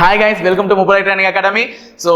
Hi guys welcome to முப்படை training academy so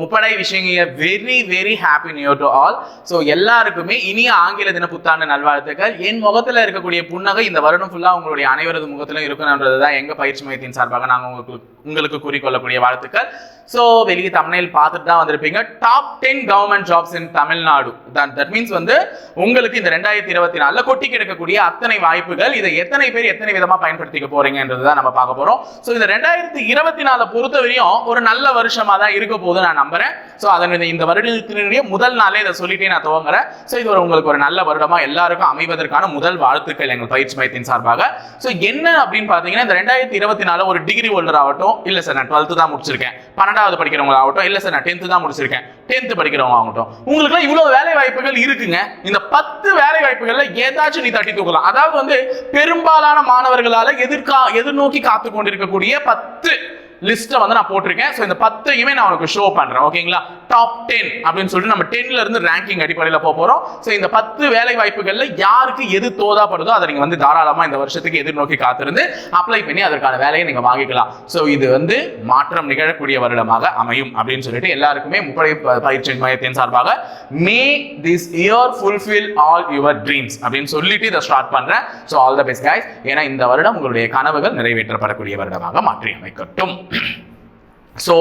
முப்படை விஷயங்க very very happy new to all so எல்லாருக்குமே இனிய ஆங்கில தின புத்தாண்டு நல்வாழ்த்துக்கள். என் முகத்தில் இருக்கக்கூடிய புன்னகை இந்த வருடம் ஃபுல்லாக உங்களுடைய அனைவரது முகத்திலும் இருக்கணுன்றது தான் எங்கள் பயிற்சி மையத்தின் சார்பாக நாங்கள் உங்களுக்கு உங்களுக்கு கூறிக்கொள்ளக்கூடிய வாழ்த்துக்கள். ஸோ வெளியே தமிழில் பார்த்துட்டு தான் வந்திருப்பீங்க. Top ten government jobs in Tamil Nadu. That that means வந்து உங்களுக்கு இந்த ரெண்டாயிரத்தி இருபத்தி நாலில் கொட்டி கிடக்கக்கூடிய அத்தனை வாய்ப்புகள் இதை எத்தனை பேர் எத்தனை விதமாக பயன்படுத்திக்க போறீங்கன்றது தான் நம்ம பார்க்க போகிறோம் ஸோ இந்த ரெண்டாயிரத்தி இருபத்தி நாலு பொறுத்தவரையும் ஒரு நல்ல வருஷமா தான் இருக்க போகுது நான் நம்புறேன். ஸோ அதன் இந்த- வருடத்தினுடைய முதல் நாளே இதை சொல்லிட்டே நான் துவங்குறேன். ஸோ இது ஒரு உங்களுக்கு ஒரு நல்ல வருடமா எல்லாருக்கும் அமைவதற்கான முதல் வாழ்த்துக்கள் எங்கள் பயிற்சி மையத்தின் சார்பாக. ஸோ என்ன அப்படின்னு பார்த்தீங்கன்னா இந்த ரெண்டாயிரத்தி இருபத்தி நாலு ஒரு டிகிரி ஹோல்டர் ஆகட்டும் இல்லை சார் நான் டுவெல்த்து தான் முடிச்சிருக்கேன். பன்னெண்டாவது படிக்கிறவங்க ஆகட்டும் இல்லை சார் நான் டென்த்து தான் முடிச்சிருக்கேன். டென்த்து படிக்கிறவங்க ஆகட்டும். உங்களுக்குலாம் இவ்வளோ வேலை வாய்ப்புகள் இருக்குங்க. இந்த பத்து வேலை வாய்ப்புகள்ல ஏதாச்சும் நீ தட்டி தூக்கலாம். அதாவது வந்து பெரும்பாலான மாணவர்களால் எதிர்கா எதிர்நோக்கி காத்து கொண்டிருக்கக்கூடிய பத்து லிஸ்ட்டை வந்து நான் போட்டிருக்கேன். ஸோ இந்த பத்தையுமே நான் உனக்கு ஷோ பண்ணுறேன் ஓகேங்களா டாப் டென் அப்படின்னு சொல்லிட்டு நம்ம டென்ல இருந்து ரேங்கிங் அடிப்படையில் போக போறோம். ஸோ இந்த பத்து வேலை வாய்ப்புகளில் யாருக்கு எது தோதாப்படுதோ அதை நீங்கள் வந்து தாராளமாக இந்த வருஷத்துக்கு எதிர்நோக்கி காத்திருந்து அப்ளை பண்ணி அதற்கான வேலையை நீங்கள் வாங்கிக்கலாம். ஸோ இது வந்து மாற்றம் நிகழக்கூடிய வருடமாக அமையும் அப்படின்னு சொல்லிட்டு எல்லாருக்குமே முப்படை பயிற்சி மையத்தின் சார்பாக may this year fulfil all your dreams அப்படின்னு சொல்லிட்டு இதை ஸ்டார்ட் பண்ணுறேன் so all the best guys ஏன்னா இந்த வருடம் உங்களுடைய கனவுகள் நிறைவேற்றப்படக்கூடிய வருடமாக மாற்றி அமைக்கட்டும் so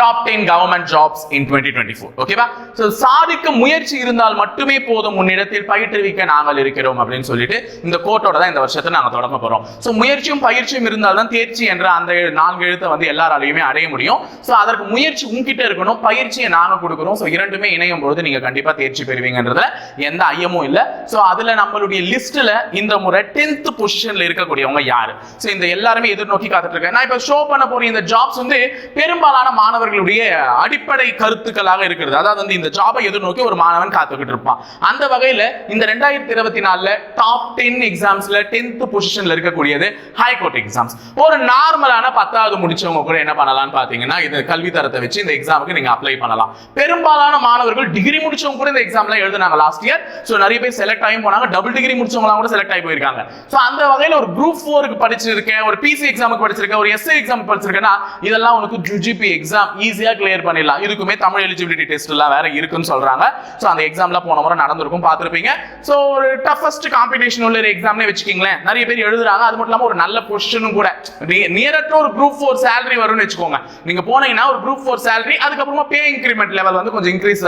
top ten government jobs in twenty twenty four ஓகேவா ஸோ சாதிக்க முயற்சி இருந்தால் மட்டுமே போதும் முன்னிடத்தில் பயிற்றுவிக்க நாங்கள் இருக்கிறோம் அப்படின்னு சொல்லிட்டு இந்த கோட்டோட தான் இந்த வருஷத்தை நாங்கள் தொடங்க போகிறோம் ஸோ முயற்சியும் பயிற்சியும் இருந்தால் தான் தேர்ச்சி என்ற அந்த நான்கு எழுத்தை வந்து எல்லாராலையுமே அடைய முடியும். ஸோ அதற்கு முயற்சி உங்ககிட்ட இருக்கணும் பயிற்சியை நாங்கள் கொடுக்குறோம். ஸோ இரண்டுமே இணையும் பொழுது நீங்கள் கண்டிப்பாக தேர்ச்சி பெறுவீங்கன்றதுல எந்த ஐயமும் இல்லை. ஸோ அதில் நம்மளுடைய லிஸ்ட்டில் இந்த முறை டென்த் பொசிஷனில் இருக்கக்கூடியவங்க யாரு? ஸோ இந்த எல்லாருமே எதிர்நோக்கி காத்துட்டு இருக்கேன் நான் இப்போ ஷோ பண்ண போற இந்த ஜாப்ஸ் வந்து பெரும் பெரும்பாலான மாணவர்களுடைய அடிப்படை கருத்துக்களாக இருக்கிறது. அதாவது வந்து இந்த ஜாபை எதிர்நோக்கி ஒரு மாணவன் காத்துக்கிட்டு இருப்பான். அந்த வகையில் இந்த ரெண்டாயிரத்தி இருபத்தி நாலுல டாப் டென் எக்ஸாம்ஸ்ல டென்த் பொசிஷன்ல இருக்கக்கூடியது ஹைகோர்ட் எக்ஸாம்ஸ் ஒரு நார்மலான பத்தாவது முடிச்சவங்க கூட என்ன பண்ணலாம்னு பார்த்தீங்கன்னா இது கல்வி தரத்தை வச்சு இந்த எக்ஸாமுக்கு நீங்க அப்ளை பண்ணலாம். பெரும்பாலான மாணவர்கள் டிகிரி முடிச்சவங்க கூட இந்த எக்ஸாம்ல எழுதுனாங்க லாஸ்ட் இயர் ஸோ நிறைய பேர் செலக்ட் ஆகி போனாங்க. டபுள் டிகிரி முடிச்சவங்களாம் கூட செலக்ட் ஆகி போயிருக்காங்க. ஸோ அந்த வகையில் ஒரு குரூப் ஃபோருக்கு படிச்சிருக்கேன் ஒரு பிசி எக்ஸாமுக்கு படிச்சிருக்கேன் ஒரு எஸ்ஐ எக்ஸாம் படிச்சிருக்கேன்னா இதெல்லாம் உனக்கு ஜுஜிபி எக்ஸாம் ஈஸியாக கிளியர் பண்ணிடலாம். இதுக்குமே தமிழ் எலிஜிபிலிட்டி டெஸ்ட் எல்லாம் வேற இருக்குன்னு சொல்றாங்க. ஸோ அந்த எக்ஸாம்ல போன முறை நடந்திருக்கும் பார்த்திருப்பீங்க. ஸோ ஒரு டஃபஸ்ட் காம்படிஷன் உள்ள ஒரு எக்ஸாம்னே வச்சுக்கீங்களேன். நிறைய பேர் எழுதுறாங்க. அது மட்டும் இல்லாம ஒரு நல்ல பொசிஷனும் கூட. நியரற்ற ஒரு குரூப் ஃபோர் சேலரி வரும்னு வச்சுக்கோங்க. நீங்க போனீங்கன்னா ஒரு குரூப் ஃபோர் சேலரி அதுக்கப்புறமா பே இன்க்ரிமெண்ட் லெவல் வந்து கொஞ்சம் இன்க்ரீஸ்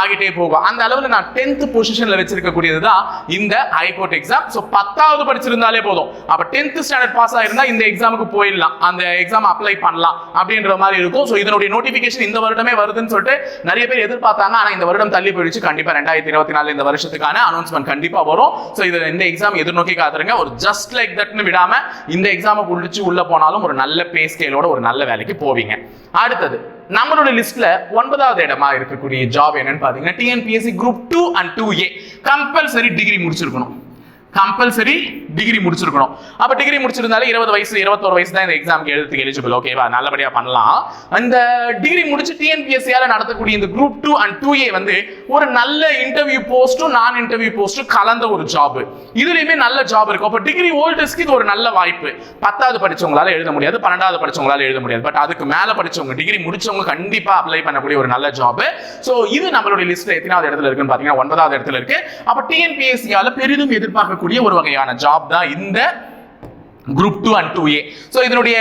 ஆகிட்டே போகும். அந்த அளவுல நான் டென்த் பொசிஷன்ல வச்சிருக்கக்கூடியது தான் இந்த ஹைகோர்ட் எக்ஸாம் ஸோ பத்தாவது படிச்சிருந்தாலே போதும். அப்போ டென்த் ஸ்டாண்டர்ட் பாஸ் ஆயிருந்தா இந்த எக்ஸாமுக்கு போயிடலாம். அந்த எக்ஸாம் அப்ளை பண்ணலாம். அப்படின்ற மாதிரி இருக்கும். ஸோ இதனுடைய நோட்டிபிகேஷன் இந்த வருடமே வருதுன்னு சொல்லிட்டு நிறைய பேர் எதிர்பார்த்தாங்க. ஆனால் இந்த வருடம் தள்ளி போயிடுச்சு. கண்டிப்பாக ரெண்டாயிரத்தி இருபத்தி நாலு இந்த வருஷத்துக்கான அனௌன்ஸ்மெண்ட் கண்டிப்பாக வரும். ஸோ இதில் இந்த எக்ஸாம் எதிர்நோக்கி காத்துருங்க. ஒரு ஜஸ்ட் லைக் தட்னு விடாம இந்த எக்ஸாமை முடிச்சு உள்ள போனாலும் ஒரு நல்ல பே ஸ்கேலோட ஒரு நல்ல வேலைக்கு போவீங்க. அடுத்தது நம்மளோட லிஸ்ட்ல ஒன்பதாவது இடமா இருக்கக்கூடிய ஜாப் என்னன்னு பாத்தீங்கன்னா TNPSC group two and two A compulsory degree முடிச்சிருக்கணும். கம்பல்சரி டிகிரி முடிச்சிருக்கணும். அப்ப டிகிரி முடிச்சிருந்தாலே இருபது வயசு இருபத்தோரு வயசு தான் இந்த எக்ஸாம்க்கு எழுதுக்கு எலிஜிபிள் ஓகேவா நல்லபடியா பண்ணலாம். அந்த டிகிரி முடிச்சு டிஎன்பிஎஸ்சியால நடத்தக்கூடிய இந்த group two and two A வந்து ஒரு நல்ல இன்டர்வியூ போஸ்ட்டும் நான் இன்டர்வியூ போஸ்ட்டும் கலந்த ஒரு ஜாப் இதுலயுமே நல்ல ஜாப் இருக்கும் அப்ப டிகிரி ஹோல்டர்ஸ்க்கு இது ஒரு நல்ல வாய்ப்பு. பத்தாவது படிச்சவங்களால எழுத முடியாது பன்னெண்டாவது படிச்சவங்களால எழுத முடியாது. பட் அதுக்கு மேல படிச்சவங்க டிகிரி முடிச்சவங்க கண்டிப்பா அப்ளை பண்ணக்கூடிய ஒரு நல்ல ஜாப் சோ இது நம்மளுடைய லிஸ்ட்ல எத்தனாவது இடத்துல இருக்குன்னு பாத்தீங்கன்னா ஒன்பதாவது இடத்துல இருக்கு. அப்ப டிஎன்பிஎஸ்சியால பெரிதும் எதிர்பார்க்கக்கூடிய ஒரு வகையான ஜாப் தான் இந்த group two and two A so இதனுடைய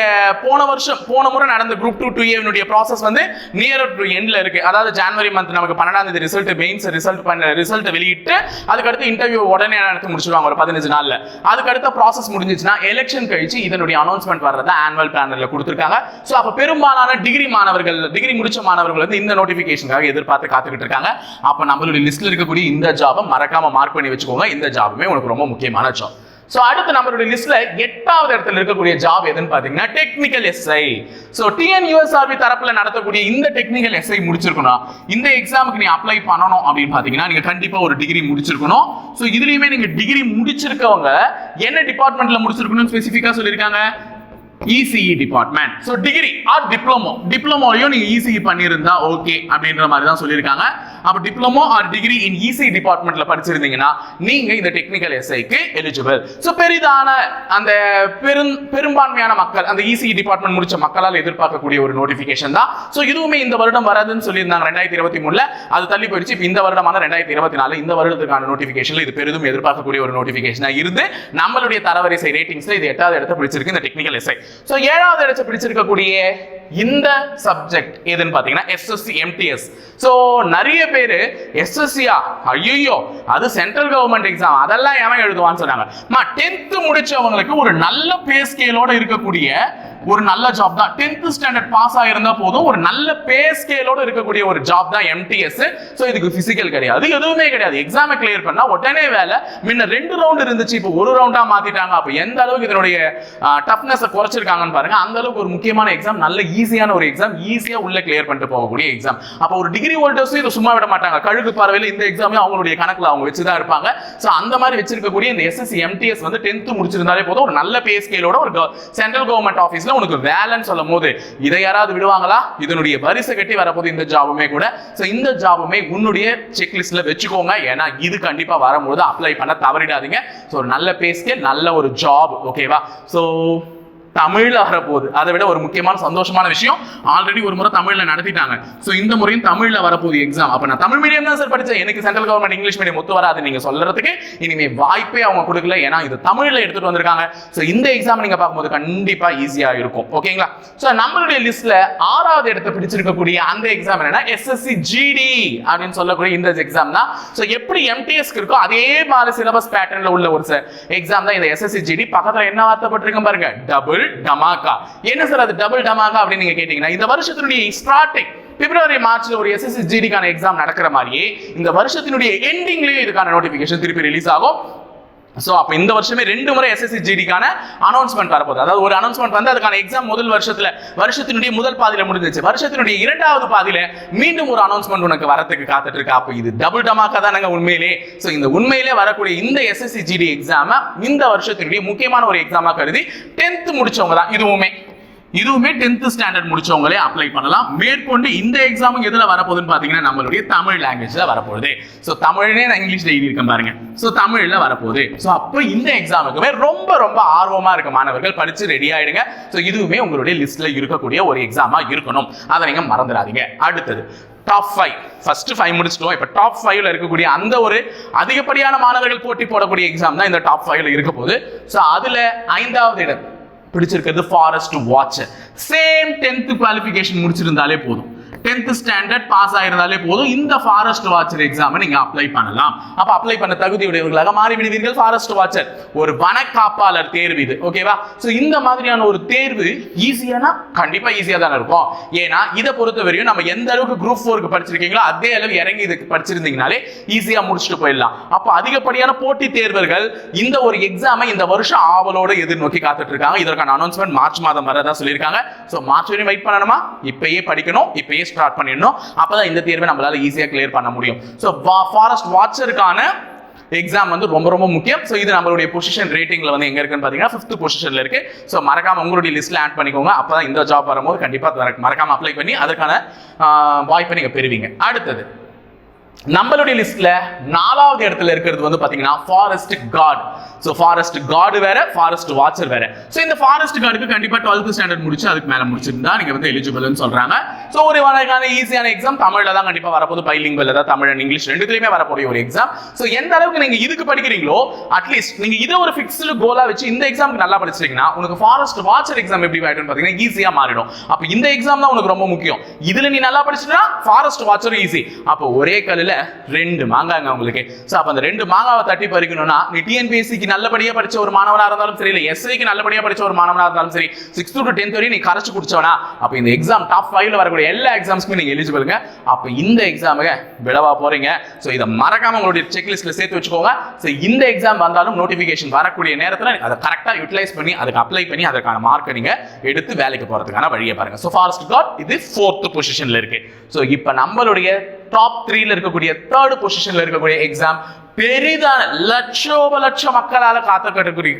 போன வருஷம் போன முறை நடந்த குரூப் டூ டூ ஏனுடைய ப்ராசஸ் வந்து நியர் டு எண்டில் இருக்கு. அதாவது ஜனவரி மந்த் நமக்கு பன்னெண்டாம் தேதி ரிசல்ட் மெயின்ஸ் ரிசல்ட் பண்ண ரிசல்ட் வெளியிட்டு அதுக்கடுத்து இன்டர்வியூ உடனே நடத்தி முடிச்சிருவாங்க ஒரு பதினஞ்சு நாளில். அதுக்கடுத்த ப்ராசஸ் முடிஞ்சிச்சுன்னா எலெக்ஷன் கழிச்சு இதனுடைய அனௌன்ஸ்மெண்ட் வர்றத ஆனுவல் பிளானில் கொடுத்துருக்காங்க. ஸோ அப்போ பெரும்பாலான டிகிரி மாணவர்கள் டிகிரி முடிச்ச மாணவர்கள் வந்து இந்த நோட்டிஃபிகேஷனுக்காக எதிர்பார்த்து காத்துக்கிட்டு இருக்காங்க. அப்போ நம்மளுடைய லிஸ்ட்டில் இருக்கக்கூடிய இந்த ஜாபை மறக்காமல் மார்க் பண்ணி வச்சுக்கோங்க. இந்த ஜாபுமே உனக்கு ரொம்ப முக்கியமான ஜாப் ஸோ அடுத்து நம்மளுடைய லிஸ்ட்ல எட்டாவது இடத்துல இருக்கக்கூடிய ஜாப் எதுன்னு பாத்தீங்கன்னா டெக்னிக்கல் எஸ்ஐ ஸோ டிஎன்யூஎஸ்ஆர்பி தரப்புல நடத்தக்கூடிய இந்த டெக்னிக்கல் எஸ்ஐ முடிச்சிருக்கணும். இந்த எக்ஸாமுக்கு நீ அப்ளை பண்ணணும் அப்படின்னு பாத்தீங்கன்னா நீங்க கண்டிப்பா ஒரு டிகிரி முடிச்சிருக்கணும். ஸோ இதுலயுமே நீங்க டிகிரி முடிச்சிருக்கவங்க என்ன டிபார்ட்மெண்ட்ல முடிச்சிருக்கணும்னு ஸ்பெசிஃபிக்கா சொல்லியிருக்காங்க? ECE department so degree or diploma டிப்ளமோலையும் நீங்கள் இசிஇ பண்ணியிருந்தா ஓகே அப்படின்ற மாதிரி தான் சொல்லியிருக்காங்க. அப்போ diploma or degree in ECE டிபார்ட்மெண்ட்ல படிச்சிருந்தீங்கன்னா நீங்கள் இந்த டெக்னிக்கல் எஸ்ஐக்கு எலிஜிபிள் ஸோ பெரிதான அந்த பெரும் பெரும்பான்மையான மக்கள் அந்த இசிஇ டிபார்ட்மெண்ட் முடிச்ச மக்களால் எதிர்பார்க்கக்கூடிய ஒரு நோட்டிஃபிகேஷன் தான். ஸோ இதுவுமே இந்த வருடம் வராதுன்னு சொல்லியிருந்தாங்க ரெண்டாயிரத்தி இருபத்தி மூணுல. அது தள்ளி போயிடுச்சு. இப்போ இந்த வருடமான ரெண்டாயிரத்தி இருபத்தி நாலு இந்த வருடத்துக்கான நோட்டிஃபிகேஷனில் இது பெரிதும் எதிர்பார்க்கக்கூடிய ஒரு நோட்டிஃபிகேஷனாக இருந்து நம்மளுடைய தரவரிசை ரேட்டிங்ஸ்ல இது எட்டாவது இடத்த பிடிச்சிருக்கு இந்த டெக்னிக்கல் எஸ்ஐ ஸோ ஏழாவது இடத்தை பிடிச்சிருக்கக்கூடிய இந்த சப்ஜெக்ட் எதுன்னு பார்த்தீங்கன்னா எஸ்எஸ்சி எம்டிஎஸ் ஸோ நிறைய பேர் எஸ்எஸ்சியா ஐயோ அது சென்ட்ரல் கவர்மெண்ட் எக்ஸாம் அதெல்லாம் எவன் எழுதுவான்னு சொன்னாங்க. டென்த்து முடிச்சவங்களுக்கு ஒரு நல்ல பே ஸ்கேலோட இருக்கக்கூடிய ஒரு நல்ல ஜாப் தான். டென்த் ஸ்டாண்டர்ட் பாஸ் ஆயிருந்தா போதும். ஒரு நல்ல பே ஸ்கேலோட இருக்கக்கூடிய ஒரு ஜாப் தான் எம்டிஎஸ் ஸோ இதுக்கு பிசிக்கல் கிடையாது. எதுவுமே கிடையாது. எக்ஸாமை கிளியர் பண்ணா உடனே வேலை. முன்ன ரெண்டு ரவுண்ட் இருந்துச்சு. இப்போ ஒரு ரவுண்டா மாத்திட்டாங்க. அப்போ எந்த அளவுக்கு இதனுடைய டஃப்னஸ் குறைச்சிருக்காங்கன்னு பாருங்க. அந்த அளவுக்கு ஒரு முக்கியமான எக்ஸாம் நல்ல ஈஸியான ஒரு எக்ஸாம் ஈஸியா உள்ள கிளியர் பண்ணிட்டு போகக்கூடிய எக்ஸாம் அப்போ ஒரு டிகிரி ஹோல்டர்ஸும் இதை சும்மா விட மாட்டாங்க. கழுகு பார்வையில் இந்த எக்ஸாமே அவங்களுடைய கணக்குல அவங்க வச்சுதான் இருப்பாங்க. ஸோ அந்த மாதிரி வச்சிருக்கக்கூடிய இந்த எஸ்எஸ்சி எம்டிஎஸ் வந்து டென்த் முடிச்சிருந்தாலே போதும். ஒரு நல்ல பே ஸ்கேலோட ஒரு சென்ட்ரல் கவர்மெண்ட் ஆஃபீஸ்ல உனக்கு வேலைன்னு சொல்லும் போது இதை யாராவது விடுவாங்களா? இதனுடைய வரிசை கட்டி வரப்போது இந்த ஜாபுமே கூட. ஸோ இந்த ஜாபுமே உன்னுடைய செக்லிஸ்ட்ல வச்சுக்கோங்க. ஏன்னா இது கண்டிப்பா வரும்போது அப்ளை பண்ண தவறிடாதீங்க. ஸோ நல்ல பே நல்ல ஒரு ஜாப் ஓகேவா ஸோ தமிழில் வரப்போகுது அதை விட ஒரு முக்கியமான சந்தோஷமான விஷயம் ஆல்ரெடி ஒரு முறை தமிழில் நடத்திட்டாங்க. ஸோ இந்த முறையும் தமிழில் வரப்போகுது எக்ஸாம் அப்போ நான் தமிழ் மீடியம் தான் சார் படித்தேன் எனக்கு சென்ட்ரல் கவர்மெண்ட் இங்கிலீஷ் மீடியம் ஒத்து வராது. நீங்கள் சொல்கிறதுக்கு இனிமேல் வாய்ப்பே அவங்க கொடுக்கல. ஏன்னா இது தமிழில் எடுத்துகிட்டு வந்திருக்காங்க. ஸோ இந்த எக்ஸாம் நீங்கள் பார்க்கும்போது கண்டிப்பாக ஈஸியாக இருக்கும். ஓகேங்களா ஸோ நம்மளுடைய லிஸ்ட்ல ஆறாவது இடத்தை பிடிச்சிருக்கக்கூடிய அந்த எக்ஸாம் என்னன்னா எஸ்எஸ்சி ஜிடி அப்படின்னு சொல்லக்கூடிய இந்த எக்ஸாம் தான். ஸோ எப்படி எம்டிஎஸ்க்கு இருக்கோ அதே மாதிரி சிலபஸ் பேட்டர்ன்ல உள்ள ஒரு எக்ஸாம் தான் இந்த எஸ்எஸ்சி ஜிடி பக்கத்தில் என்ன வார்த்தைப்பட்டிருக்கும் பாருங்க. டபுள் டமாக்கா என்ன சார் அது டபுள் டமாக்கா அப்படின்னு நீங்க கேட்டீங்கன்னா இந்த வருஷத்தினுடைய ஸ்டார்டிங் பிப்ரவரி மார்ச்ல ஒரு எஸ்எஸ்சி ஜிடிக்கான எக்ஸாம் நடக்கிற மாதிரியே இந்த வருஷத்தினுடைய எண்டிங்லயும் இதுக்கான நோட்டிபிகேஷன் திருப்பி ரிலீஸ் ஆகும். ஸோ அப்போ இந்த வருஷமே ரெண்டு முறை எஸ்எஸ்சி ஜிடிக்கான அனௌன்ஸ்மெண்ட் வரப்போகுது. அதாவது ஒரு அனௌன்ஸ்மெண்ட் வந்து அதுக்கான எக்ஸாம் முதல் வருஷத்தில் வருஷத்தினுடைய முதல் பாதியில் முடிஞ்சிச்சு வருஷத்தினுடைய இரண்டாவது பாதியில் மீண்டும் ஒரு அனௌன்ஸ்மெண்ட் உனக்கு வரத்துக்கு காத்துட்டு இருக்கா அப்போ இது டபுள் டமாக்கா தானங்க உண்மையிலே. ஸோ இந்த உண்மையிலே வரக்கூடிய இந்த எஸ்எஸ்சி ஜிடி எக்ஸாமை இந்த வருஷத்தினுடைய முக்கியமான ஒரு எக்ஸாமா கருதி டென்த் முடிச்சவங்க தான். இதுவுமே. இதுவுமே டென்த் ஸ்டாண்டர்ட் முடிச்சவங்களே அப்ளை பண்ணலாம். மேற்கொண்டு இந்த எக்ஸாமுக்கு எதுல வரப்போகுதுன்னு பாத்தீங்கன்னா நம்மளுடைய தமிழ் லாங்குவேஜ்ல வரப்போகுது. ஸோ தமிழ்னே நான் இங்கிலீஷ்ல எழுதியிருக்கேன் பாருங்க. ஸோ தமிழ்ல வரப்போகுது. ஸோ அப்போ இந்த எக்ஸாமுக்குமே ரொம்ப ரொம்ப ஆர்வமா இருக்க மாணவர்கள் படிச்சு ரெடி ஆயிடுங்க. ஸோ இதுவுமே உங்களுடைய லிஸ்ட்ல இருக்கக்கூடிய ஒரு எக்ஸாமா இருக்கணும். அதை நீங்க மறந்துடாதீங்க. அடுத்தது டாப் ஃபைவ் ஃபர்ஸ்ட் ஃபைவ் முடிச்சிட்டோம். இப்போ டாப் ஃபைவ்ல இருக்கக்கூடிய அந்த ஒரு அதிகப்படியான மாணவர்கள் போட்டி போடக்கூடிய எக்ஸாம் தான் இந்த டாப் ஃபைவ்ல இருக்க போகுது. ஸோ அதுல ஐந்தாவது இடம். பிடிச்சிருக்கிறது forest watch same tenth qualification முடிச்சிருந்தாலே போதும். டென்த் ஸ்டாண்டர்ட் பாஸ் ஆயிருந்தாலே போதும். இந்த ஃபாரஸ்ட் வாட்சர் எக்ஸாமை நீங்க அப்ளை பண்ணலாம். அப்ப அப்ளை பண்ண தகுதியுடையவர்களாக மாறி விடுவீர்கள் ஃபாரஸ்ட் வாட்சர் ஒரு வனக்காப்பாளர் தேர்வு இது ஓகேவா சோ இந்த மாதிரியான ஒரு தேர்வு ஈஸியானா கண்டிப்பா ஈஸியா தானே இருக்கும். ஏன்னா இதை பொறுத்த வரையும் நம்ம எந்த அளவுக்கு குரூப் ஃபோருக்கு படிச்சிருக்கீங்களோ அதே அளவு இறங்கி இதுக்கு படிச்சிருந்தீங்கனாலே ஈஸியா முடிச்சுட்டு போயிடலாம். அப்போ அதிகப்படியான போட்டி தேர்வர்கள் இந்த ஒரு எக்ஸாமை இந்த வருஷம் ஆவலோட எதிர்நோக்கி காத்துட்டு இருக்காங்க இதற்கான அனௌன்ஸ்மெண்ட் மார்ச் மாதம் வரதான் சொல்லியிருக்காங்க. சோ மார்ச் வரையும் வெயிட் பண்ணணுமா? இப்பயே படிக்கணும் இப்பயே ஸ்டார்ட் பண்ணிடணும். அப்பதான் இந்த தேர்வை நம்மளால ஈஸியா கிளியர் பண்ண முடியும். ஸோ ஃபாரஸ்ட் வாட்சருக்கான எக்ஸாம் வந்து ரொம்ப ரொம்ப முக்கியம். ஸோ இது நம்மளுடைய பொசிஷன் ரேட்டிங்ல வந்து எங்க இருக்குன்னு பாத்தீங்கன்னா ஃபிஃப்த் பொசிஷன்ல இருக்கு. ஸோ மறக்காம உங்களுடைய லிஸ்ட்ல ஆட் பண்ணிக்கோங்க. அப்பதான் இந்த ஜாப் வரும்போது கண்டிப்பா மறக்காம அப்ளை பண்ணி அதற்கான வாய்ப்பை நீங்க பெறுவீங்க. அடுத்தது நம்மளுடைய லிஸ்ட்ல நாலாவது இடத்துல இருக்கிறது வந்து பாத்தீங்கன்னா forest guard so forest guard வேற ஃபாரஸ்ட் வாட்சர் வேற. ஸோ இந்த ஃபாரஸ்ட் கார்டுக்கு கண்டிப்பா டுவெல்த் ஸ்டாண்டர்ட் முடிச்சு அதுக்கு மேல முடிச்சிருந்தா நீங்க வந்து எலிஜிபிள்னு சொல்றாங்க. ஸோ ஒரு வகையான ஈஸியான எக்ஸாம் தமிழ்ல தான் கண்டிப்பா வரப்போகுது. பைலிங்குவல் தான் தமிழ் அண்ட் இங்கிலீஷ் ரெண்டுத்துலயுமே வரக்கூடிய ஒரு எக்ஸாம் ஸோ எந்த அளவுக்கு நீங்க இதுக்கு படிக்கிறீங்களோ அட்லீஸ்ட் நீங்க இதை ஒரு ஃபிக்ஸ்டு கோலா வச்சு இந்த எக்ஸாமுக்கு நல்லா படிச்சிட்டீங்கன்னா உனக்கு ஃபாரஸ்ட் வாட்சர் எக்ஸாம் எப்படி ஆயிடும் பாத்தீங்கன்னா ஈஸியா மாறிடும். அப்போ இந்த எக்ஸாம் தான் உனக்கு ரொம்ப முக்கியம். இதுல நீ நல்லா படிச்சுன்னா ஃபாரஸ்ட் வாட்சரும் ஈஸி அப்போ ஒரே கல்லுல ரெண்டு மாங்காங்க உங்களுக்கு ஸோ அப்போ அந்த ரெண்டு மாங்காவை தட்டி பறிக்கணும்னா நீ டிஎன்பிஎஸ்சிக்கு நல்லபடியா படிச்ச ஒரு மாணவனா இருந்தாலும் சரி இல்ல எஸ்ஐக்கு நல்லபடியா படிச்ச ஒரு மாணவனா இருந்தாலும் சரி சிக்ஸ்த் டு டென்த் வரையும் நீ கரைச்சு குடிச்சவனா அப்போ இந்த எக்ஸாம் டாப் ஃபைவ்ல வரக்கூடிய எல்லா எக்ஸாம்ஸ்க்குமே நீங்க எலிஜிபிளுங்க அப்போ இந்த எக்ஸாமுக்கு விடவா போறீங்க. ஸோ இதை மறக்காம உங்களுடைய செக்லிஸ்ட்ல சேர்த்து வச்சுக்கோங்க. ஸோ இந்த எக்ஸாம் வந்தாலும் நோட்டிஃபிகேஷன் வரக்கூடிய நேரத்தில் அதை கரெக்டாக யூட்டிலைஸ் பண்ணி அதுக்கு அப்ளை பண்ணி அதற்கான மார்க்கை நீங்க எடுத்து வேலைக்கு போறதுக்கான வழியை பாருங்க. ஸோ ஃபாரஸ்ட் காட் இது ஃபோர்த் பொசிஷன்ல இருக்கு. ஸோ இப்போ நம்மளுடைய டாப் த்ரீல இருக்கக்கூடிய தேர்ட் பொசிஷன்ல இருக்கக்கூடிய எக்ஸாம் பெரிதான லட்சோப லட்ச மக்களால காத்து கட்டக்கூடிய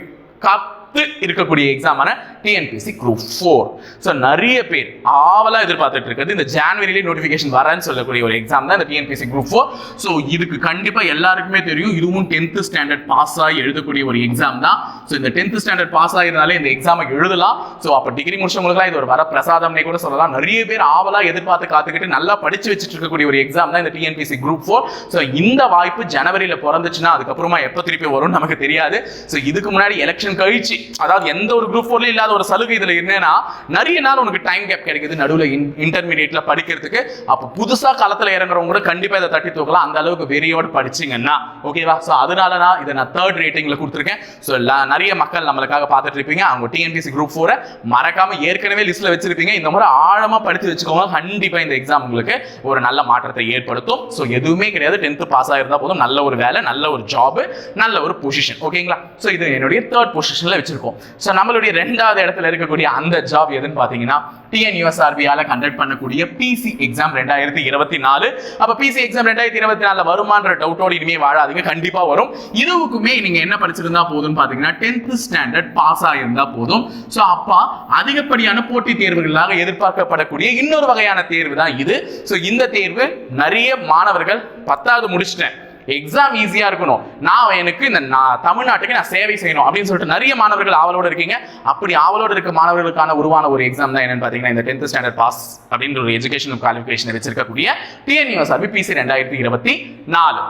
பத்து இருக்கக்கூடிய எக்ஸாமான டிஎன்பிசி குரூப் ஃபோர் ஸோ நிறைய பேர் ஆவலாக எதிர்பார்த்துட்டு இருக்கிறது. இந்த ஜான்வரியிலே நோட்டிஃபிகேஷன் வரேன்னு சொல்லக்கூடிய ஒரு எக்ஸாம் தான் இந்த டிஎன்பிசி குரூப் ஃபோர் ஸோ இதுக்கு கண்டிப்பாக எல்லாருக்குமே தெரியும். இதுவும் டென்த்து ஸ்டாண்டர்ட் பாஸ் ஆகி எழுதக்கூடிய ஒரு எக்ஸாம் தான். ஸோ இந்த டென்த்து ஸ்டாண்டர்ட் பாஸ் ஆகிருந்தாலே இந்த எக்ஸாமை எழுதலாம். ஸோ அப்போ டிகிரி முடிச்சவங்களுக்குலாம் இது ஒரு வர பிரசாதம்னே கூட சொல்லலாம். நிறைய பேர் ஆவலாக எதிர்பார்த்து காத்துக்கிட்டு நல்லா படிச்சு வச்சுட்டு இருக்கக்கூடிய ஒரு எக்ஸாம் தான் இந்த டிஎன்பிசி குரூப் ஃபோர் ஸோ இந்த வாய்ப்பு ஜனவரியில் பிறந்துச்சுன்னா அதுக்கப்புறமா எப்போ திருப்பி வரும் நமக்கு தெரியாது. ஸோ இதுக்கு முன்னாடி எலெக்ஷன் கழிச்சு அதாவது எந்த ஒரு குரூப் ஃபோர்லையும் இல்லாத ஒரு சலுகை இதில் என்னன்னா நிறைய நாள் உனக்கு டைம் கேப் கிடைக்குது. நடுவில் இன்டர்மீடியட்ல படிக்கிறதுக்கு. அப்போ புதுசா களத்துல இறங்குறவங்க கூட கண்டிப்பா இதை தட்டி தூக்கலாம். அந்த அளவுக்கு வெறியோடு படிச்சிங்கன்னா ஓகேவா ஸோ அதனால நான் இதை நான் தேர்ட் ரேட்டிங்கில் கொடுத்துருக்கேன். ஸோ நிறைய மக்கள் நம்மளுக்காக பார்த்துட்டு இருப்பீங்க. அவங்க டிஎன்பிசி குரூப் ஃபோரை மறக்காம ஏற்கனவே லிஸ்ட்டில் வச்சிருப்பீங்க. இந்த முறை ஆழமா படித்து வச்சுக்கோங்க. கண்டிப்பா இந்த எக்ஸாம் உங்களுக்கு ஒரு நல்ல மாற்றத்தை ஏற்படுத்தும். ஸோ எதுவுமே கிடையாது. டென்த்து பாஸ் ஆகிருந்தா போதும். நல்ல ஒரு வேலை நல்ல ஒரு ஜாப் நல்ல ஒரு பொசிஷன் ஓகேங்களா ஸோ இது என்னுடைய தேர்ட் பொசிஷனில் வச்சிருக்கோம் ஸோ நம்மளுடைய ரெண்டாவது இடத்துல இருக்கக்கூடிய அந்த ஜாப் எதுன்னு பார்த்தீங்கன்னா டிஎன்யூஎஸ்ஆர்பியால கண்டக்ட் பண்ணக்கூடிய பிசி எக்ஸாம் ரெண்டாயிரத்தி இருபத்தி நாலு. அப்ப பிசி எக்ஸாம் ரெண்டாயிரத்தி இருபத்தி நாலு வருமான்ற டவுட்டோட இனிமே வாழாதீங்க. கண்டிப்பா வரும். இதுவுக்குமே நீங்க என்ன படிச்சிருந்தா போதும்னு பாத்தீங்கன்னா டென்த் ஸ்டாண்டர்ட் பாஸ் ஆயிருந்தா போதும். ஸோ அப்பா அதிகப்படியான போட்டித் தேர்வுகளாக எதிர்பார்க்கப்படக்கூடிய இன்னொரு வகையான தேர்வு தான் இது. ஸோ இந்த தேர்வு நிறைய மாணவர்கள் பத்தாவது முடிச்சிட்டேன். எக்ஸாம் ஈஸியாக இருக்கணும். நான் எனக்கு இந்த நான் தமிழ்நாட்டுக்கு நான் சேவை செய்யணும் அப்படின்னு சொல்லிட்டு நிறைய மாணவர்கள் ஆவலோடு இருக்கீங்க. அப்படி ஆவலோடு இருக்க மாணவர்களுக்கான உருவான ஒரு எக்ஸாம் தான் என்னன்னு பார்த்தீங்கன்னா இந்த டென்த் ஸ்டாண்டர்ட் பாஸ் அப்படின்ற ஒரு எஜுகேஷன் குவாலிஃபிகேஷன் வச்சிருக்கக்கூடிய டிஎன்யூஎஸ்ஆர்பி பிசி ரெண்டாயிரத்தி இருபத்தி நாலு.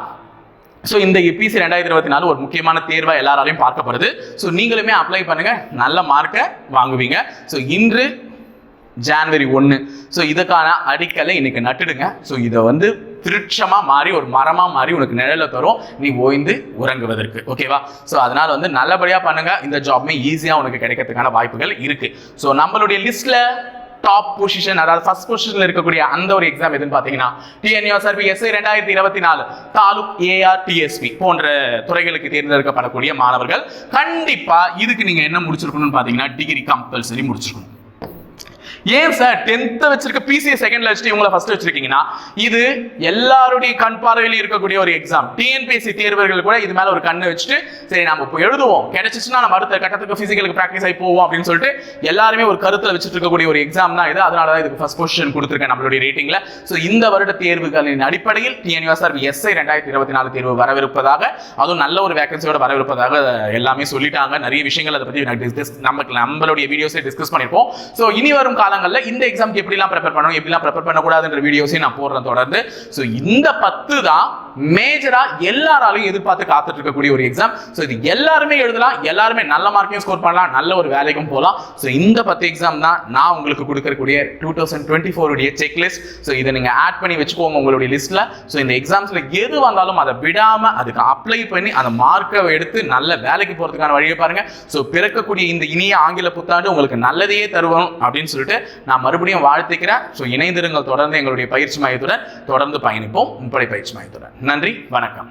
ஸோ இந்த பிசி ரெண்டாயிரத்தி இருபத்தி நாலு ஒரு முக்கியமான தேர்வாக எல்லாராலையும் பார்க்கப்படுது. ஸோ நீங்களுமே அப்ளை பண்ணுங்கள் நல்ல மார்க்கை வாங்குவீங்க. ஸோ இன்று ஜான்வரி ஒன்று ஸோ இதுக்கான அடிக்கலை இன்னைக்கு நட்டுடுங்க. ஸோ இதை வந்து திருட்சமாக மாறி ஒரு மரமாக மாறி உனக்கு நிழலை தரும். நீ ஓய்ந்து உறங்குவதற்கு. ஓகேவா ஸோ அதனால் வந்து நல்லபடியாக பண்ணுங்கள் இந்த ஜாப்மே ஈஸியாக உனக்கு கிடைக்கிறதுக்கான வாய்ப்புகள் இருக்குது ஸோ நம்மளுடைய லிஸ்ட்டில் டாப் பொசிஷன் அதாவது ஃபர்ஸ்ட் பொசிஷன்ல இருக்கக்கூடிய அந்த ஒரு எக்ஸாம் எதுன்னு பாத்தீங்கன்னா டிஎன்யூஎஸ்ஆர்பி எஸ்ஐ ரெண்டாயிரத்தி இருபத்தி நாலு தாலுக் ஏஆர் டிஎஸ்பி போன்ற துறைகளுக்கு தேர்ந்தெடுக்கப்படக்கூடிய மாணவர்கள் கண்டிப்பா இதுக்கு நீங்க என்ன முடிச்சிருக்கணும்னு பாத்தீங்கன்னா டிகிரி கம்பல்சரி முடிச்சிருக்கணும். ஏன் சார் டென்த் வச்சிருக்க பிசிஏ செகண்ட்ல வச்சுட்டு இவங்களை ஃபர்ஸ்ட் வச்சிருக்கீங்கன்னா இது எல்லாருடைய கண் பார்வையிலும் இருக்கக்கூடிய ஒரு எக்ஸாம் டிஎன்பிஎஸ்சி தேர்வர்கள் கூட இது மேல ஒரு கண்ணை வச்சுட்டு சரி நம்ம இப்போ எழுதுவோம். கிடைச்சிச்சுன்னா நம்ம அடுத்த கட்டத்துக்கு பிசிக்கலுக்கு ப்ராக்டிஸ் ஆகி போவோம் அப்படின்னு சொல்லிட்டு எல்லாருமே ஒரு கருத்துல வச்சுட்டு இருக்கக்கூடிய ஒரு எக்ஸாம் தான் இது. அதனால தான் இதுக்கு ஃபர்ஸ்ட் பொசிஷன் கொடுத்துருக்கேன் நம்மளுடைய ரேட்டிங்ல ஸோ இந்த வருட தேர்வுகளின் அடிப்படையில் டிஎன்யூஎஸ்ஆர் எஸ்ஐ ரெண்டாயிரத்தி இருபத்தி நாலு தேர்வு வரவிருப்பதாக அதுவும் நல்ல ஒரு வேகன்சியோட வரவிருப்பதாக எல்லாமே சொல்லிட்டாங்க. நிறைய விஷயங்கள் அதை பத்தி நமக்கு நம்மளுடைய வீடியோஸை டிஸ்கஸ் பண்ணியிருப்போம். ஸோ இனி வரும் காலங்களில் இந்த எக்ஸாம்க்கு எப்படிலாம் ப்ரிப்பேர் பண்ணணும் எப்படிலாம் ப்ரிப்பேர் பண்ணக்கூடாதுன்ற வீடியோஸையும் நான் போடுறேன் தொடர்ந்து. ஸோ இந்த பத்து தான் மேஜரா எல்லாராலையும் எதிர்பார்த்து காத்துட்டு இருக்கக்கூடிய ஒரு எக்ஸாம் ஸோ இது எல்லாருமே எழுதலாம் எல்லாருமே நல்ல மார்க்கையும் ஸ்கோர் பண்ணலாம் நல்ல ஒரு வேலைக்கும் போகலாம் ஸோ இந்த பத்து எக்ஸாம் தான் நான் உங்களுக்கு கொடுக்கக்கூடிய டூ தௌசண்ட் டுவெண்ட்டி ஃபோருடைய செக்லிஸ்ட் ஸோ இதை நீங்கள் ஆட் பண்ணி வச்சுக்கோங்க உங்களுடைய லிஸ்ட்டில் ஸோ இந்த எக்ஸாம்ஸில் எது வந்தாலும் அதை விடாமல் அதுக்கு அப்ளை பண்ணி அந்த மார்க்கை எடுத்து நல்ல வேலைக்கு போகிறதுக்கான வழியை பாருங்க. ஸோ பிறக்கக்கூடிய இந்த இனிய ஆங்கில புத்தாண்டு உங்களுக்கு நல்லதையே தருவோம் அப்படின்னு சொல்லிட்டு நான் மறுபடியும் வாழ்த்துக்கிறேன். ஸோ இணைந்திருங்கள் தொடர்ந்து எங்களுடைய பயிற்சி மையத்துடன் தொடர்ந்து பயணிப்போம். முப்படை பயிற்சி மையத்துடன். நன்றி வணக்கம்.